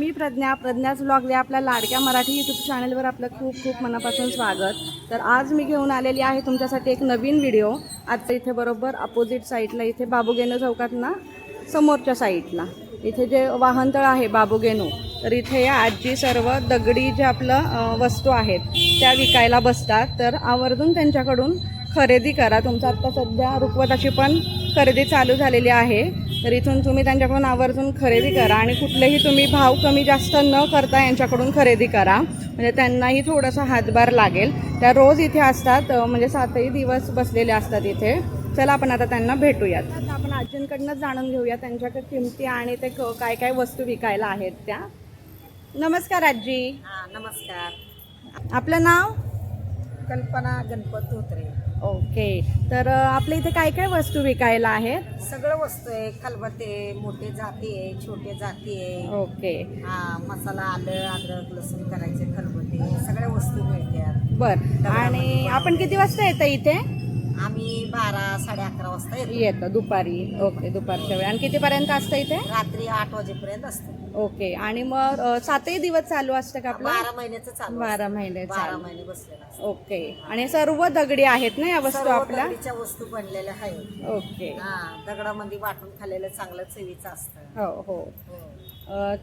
मी Pragya प्रज्ञाच blog या आपल्या लाडक्या मराठी यूट्यूब चॅनलवर आपलं खूप खूप मनापासून स्वागत. तर आज मी घेऊन आलेली आहे तुमच्यासाठी एक नवीन व्हिडिओ आता इथे बरोबर अपोजिट साईडला इथे बाबूगेनू चौकात ना समोरच्या साईडला इथे जे वाहनतळ आहे बाबूगेनू तर इथे या आजी सर्व दगडी जे आपलं वस्तू आहेत त्या विकायला बसतात. तर आवर्जून त्यांच्याकडून खरेदी करा. तुमचं आत्ता सध्या रुखवताची पण खरेदी चालू झालेली आहे. तर इथून तुम्ही त्यांच्याकडून आवर्जून खरेदी करा आणि कुठलेही तुम्ही भाव कमी जास्त न करता यांच्याकडून खरेदी करा. म्हणजे त्यांनाही थोडासा हातभार लागेल. त्या रोज इथे असतात म्हणजे सातही दिवस बसलेले असतात इथे. चला आपण आता त्यांना भेटूयात. आता आपण आजींकडनं जाणून घेऊया त्यांच्याकडे किमती आणि ते काय काय वस्तू विकायला आहेत त्या. नमस्कार आजी. हा नमस्कार. आपलं नाव? कल्पना गणपत धोत्रे. ओके. तर अ, आपल्या इथे काय काय वस्तू विकायला आहेत? सगळं वस्तू आहे. खलबते मोठे जाती आहे छोटे जाती आहे. ओके. हा मसाला आलं अद्रक लसूण करायचे खलबते सगळ्या वस्तू मिळतात. बर. आणि आपण किती वाजता येतं इथे? बारा साडे अकरा वाजता येतो. येतं दुपारी. ओके दुपारच्या वेळ. आणि कितीपर्यंत असतं इथे? रात्री आठ वाजेपर्यंत असतं. ओके. आणि मग अ, सातही दिवस चालू असतं का आपलं? बारा महिन्याचं चालू बारा. महिने बारा चालू. महिने बसलेला असतं. ओके. आणि सर्व दगडी आहेत ना या वस्तू सर्व आपल्या? दगडीच्या वस्तू बनलेल्या आहेत. ओके. हा दगडामध्ये वाटून खाल्लेलं चांगलं चवीचं असतं. हो हो. हो.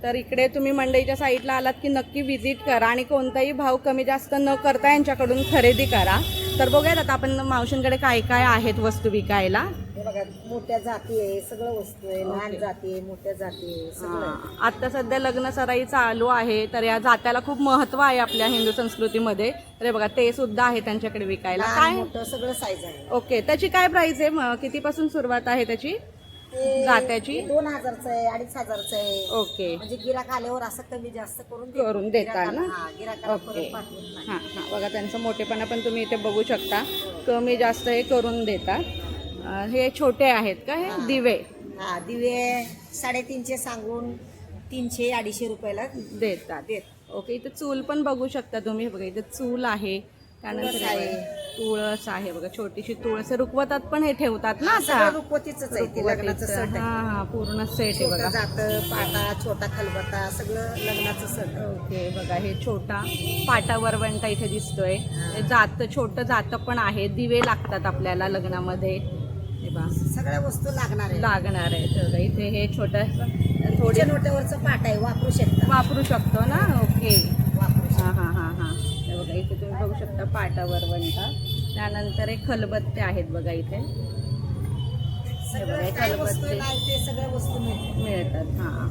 तर इकडे तुम्ही मंडईच्या साईडला आलात की नक्की व्हिजिट करा आणि कोणताही भाव कमी जास्त न करता यांच्याकडून खरेदी करा. तर बघूयात आता आपण मावशींकडे काय काय आहेत वस्तू विकायला. बघा मोठ्या जाती आहे सगळं वस्तू आहे लहान. जाती आहे मोठ्या जाती आहे सगळं. आता सध्या लग्न सराई चालू आहे तर या जात्याला खूप महत्त्व आहे आपल्या हिंदू संस्कृतीमध्ये. तर हे बघा ते सुद्धा आहे त्यांच्याकडे विकायला. काय? मोठं सगळं साईज आहे. ओके त्याची काय प्राइस आहे? कितीपासून सुरुवात आहे त्याची? ते जात्याची दोन हजारचं आहे अडीच हजारचं आहे. ओके. म्हणजे गिराक आल्यावर असं कमी जास्त करून देतो. करून देता गिराकाला- ना? हा, गिराकाला ओके. परत पाठवत नाही. हां हां. बघा त्यांचं मोठेपणा पण तुम्ही इथे बघू शकता. कमी जास्त हे करून देतात. अं, हे छोटे आहेत का हे? हा. दिवे? हा दिवे साडेतीनशे सांगून तीनशे अडीचशे रुपयाला देतात. देत. ओके इथे चूल पण बघू शकता तुम्ही. हे बघा इथे चूल आहे. त्यानंतर आहे. तुळस आहे बघा छोटीशी तुळस. रुकवतात पण हे ठेवतात ना आता. रुखवतीच आहे ते लग्नाचं. सट आहे. हा पूर्ण सेट आहे छोटं बघा. जात पाटा छोटा खलबत्ता सगळं लग्नाचं सट. ओके बघा हे छोटा पाटा वरवंटा इथे दिसतोय. हे. जात छोटं जातं पण आहे. दिवे लागतात आपल्याला लग्नामध्ये. हे बघा. सगळ्या वस्तू लागणार आहे लागणार आहे बघा इथे हे छोटं थोडे नोट्यावरचं पाट आहे वापरू शकता. वापरू शकतो ना? ओके. वापरू शकता. हां हां हां हां. हे बघा इथे तुम्ही बघू शकता पाटावर वरवंटा त्यानंतर एक खलबत्ते आहेत बघा इथे. हे खलबत्ते. सगळ्या वस्तू मिळतात. हां.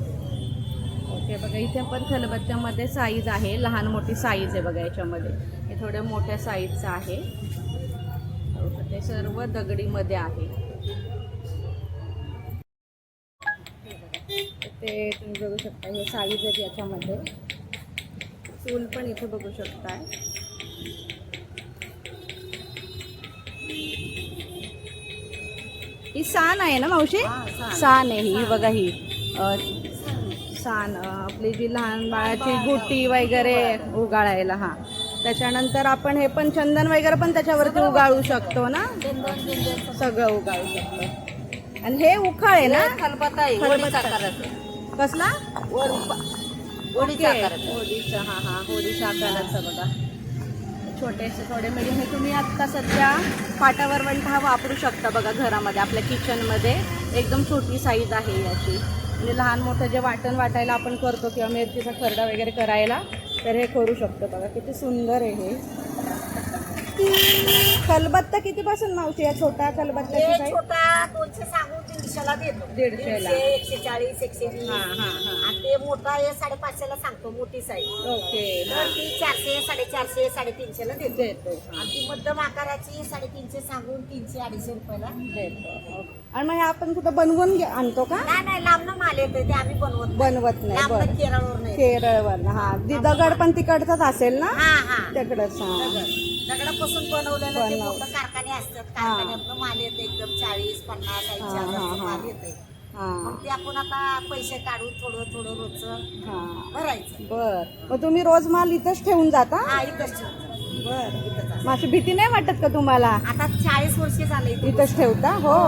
ओके बघा इथे पण खलबत्त्यामध्ये साईज आहे लहान मोठी साईज आहे बघा याच्यामध्ये. हे थोड्या मोठ्या साईजचं आहे. ते सर्व दगडीमध्ये आहे. ते तुम्ही बघू शकता हे साईज आहेत याच्यामध्ये. चूल पण इथे बघू शकताय. ही साण आहे ना मावशी? हा. साण आहे ही बघा ही. अ, आपली जी लहान बाळाची गुटी वगैरे उगाळायला हा. त्याच्यानंतर आपण हे पण चंदन वगैरे पण त्याच्यावरती उगाळू शकतो. ना? सगळं. उगाळू शकतो. आणि हे उखाळ आहे ना? खलबत्ता. कसला? होळीचा. होळीचा हा हा होळीच्या आकाराचा बघा. छोटेसे थोडे मिडियम हे तुम्ही आत्ता सध्या पाटावर वंट हा वापरू शकता बघा घरामध्ये. आपल्या किचनमध्ये एकदम छोटी साईज आहे याची. म्हणजे लहान मोठं जे वाटण वाटायला आपण करतो किंवा मिरचीचा खरडा वगैरे करायला तर हे करू शकतो बघा. किती सुंदर आहे हे. खलबत्ता कितीपासून मावशी या छोट्या खलबत्त्याची हे साईज छोटा दोनशे सांगून देतो. दीडशेला. दीडशे, एकशे चाळीस एकशे वीस. हां हां हां. आणि मोठा हे साडेपाचशेला सांगतो मोठी साईज ओके. तर ती चारशे साडेचारशे साडेतीनशेला देतो. देतो. आणि ती मध्यम आकाराची साडेतीनशे सांगून तीनशे अडीचशे रुपयाला देतो. आणि मग हे आपण कुठं बनवून घे- आणतो का? नाही नाही लांबनं माल येते ते आम्ही बनवत नाही. बनवत नाही लांबनं बरं. केरळवर नाही केरळवर हा. दि- दगड पण तिकडचाच असेल ना? हा हा. तिकडच हा. दगड. दगडापासून बनवलेलं ते बनव- मोठं कारखाने असतात. कारखान्यातनं माल येते एकदम चाळीस पन्नास ऐंशी हा, हा, हजारचं हा. माल येते मग ते आपण आता पैसे काढून थोडं थोडं रोजचं हा. भरायचं. बर. मग तुम्ही रोज माल इथंच ठेवून जाता? हा इथंच ठेवतो. बर. इथंच असतं. माझी भीती नाही वाटत का तुम्हाला? आता चाळीस वर्ष झाले इथे इथंच ठेवता? हो.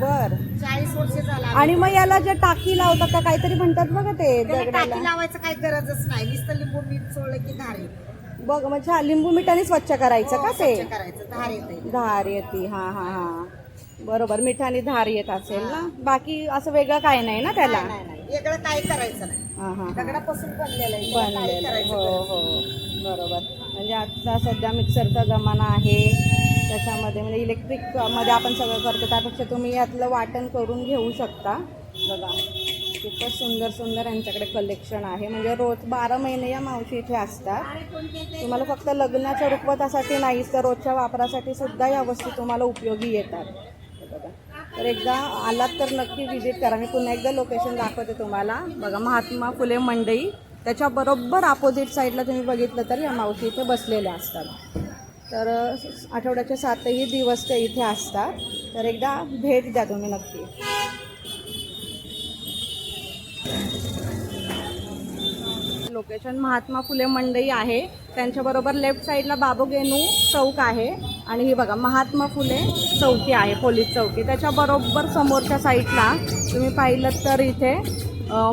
बर. चाळीस वर्ष झाला आणि मग याला जे टाकी लावतात का काहीतरी म्हणतात बघा ते त्याला टाकी दगडाला. लावायचं काही गरजच नाही. नुसतं लिंबू मीठ चोळलं की धार येते. बघ म्हणजे हा लिंबू मिठाने स्वच्छ करायचं का ते? स्वच्छ करायचं. धार येते. धार येते. हा हा हा. बरोबर मिठाने धार येत असेल ना? बाकी असं वेगळं काय नाही ना त्याला? नाही नाही वेगळं काही करायचं नाही. हा हा हा. दगडापासून बनलेलं आहे. त्याला काही बनलेलं करायचं हो गरज हो. बरोबर. म्हणजे आता सध्या मिक्सरचा जमाना आहे. त्याच्यामध्ये म्हणजे इलेक्ट्रिकमध्ये आपण सगळं करतो. त्यापेक्षा तुम्ही यातलं वाटण करून घेऊ शकता. बघा. खूपच सुंदर सुंदर यांच्याकडे कलेक्शन आहे. म्हणजे रोज बारा महिने या मावशी इथे असतात. तुम्हाला फक्त लग्नाच्या रुखवतासाठी नाहीच तर रोजच्या वापरासाठी सुद्धा या वस्तू तुम्हाला उपयोगी येतात. तर एकदा आलात तर नक्की व्हिजिट करा. मी पुन्हा एकदा लोकेशन दाखवते तुम्हाला. बघा महात्मा फुले मंडई. त्याच्या बरोबर अपोजिट साईडला तुम्ही बघितलं तर या मावशी इथे बसलेल्या असतात. तर आठवड्याचे सातही दिवस ते इथे असतात. तर एकदा भेट द्या तुम्ही नक्की. लोकेशन महात्मा फुले मंडई आहे. त्यांच्याबरोबर लेफ्ट साईडला बाबोगेनू चौक आहे. आणि ही बघा महात्मा फुले चौकी आहे पोलीस चौकी. त्याच्याबरोबर समोरच्या साईडला तुम्ही पाहिलं तर इथे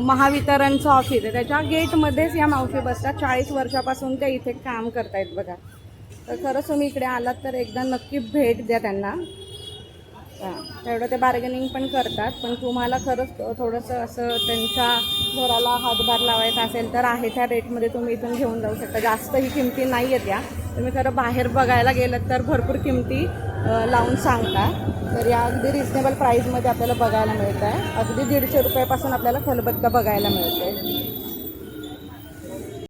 महावितरणचं ऑफिस आहे त्याच्या गेटमध्येच या मावशी बसतात. चाळीस वर्षापासून ते इथे काम करतायत बघा. तर खरंच तुम्ही इकडे आलात तर एकदा नक्की भेट द्या त्यांना. हां तेवढं ते बार्गेनिंग पण करतात. पण तुम्हाला खरंच थोडंसं असं त्यांच्या घराला हातभार लावायचा असेल तर आहे त्या रेटमध्ये तुम्ही इथून घेऊन जाऊ शकता. जास्त ही किमती नाही आहेत या. तुम्ही खरं बाहेर बघायला गेलं तर भरपूर किमती लावून सांगता. तर या अगदी रिजनेबल प्राईजमध्ये आपल्याला बघायला मिळत आहे अगदी दीडशे रुपयापासून आपल्याला खलबत्ता बघायला मिळते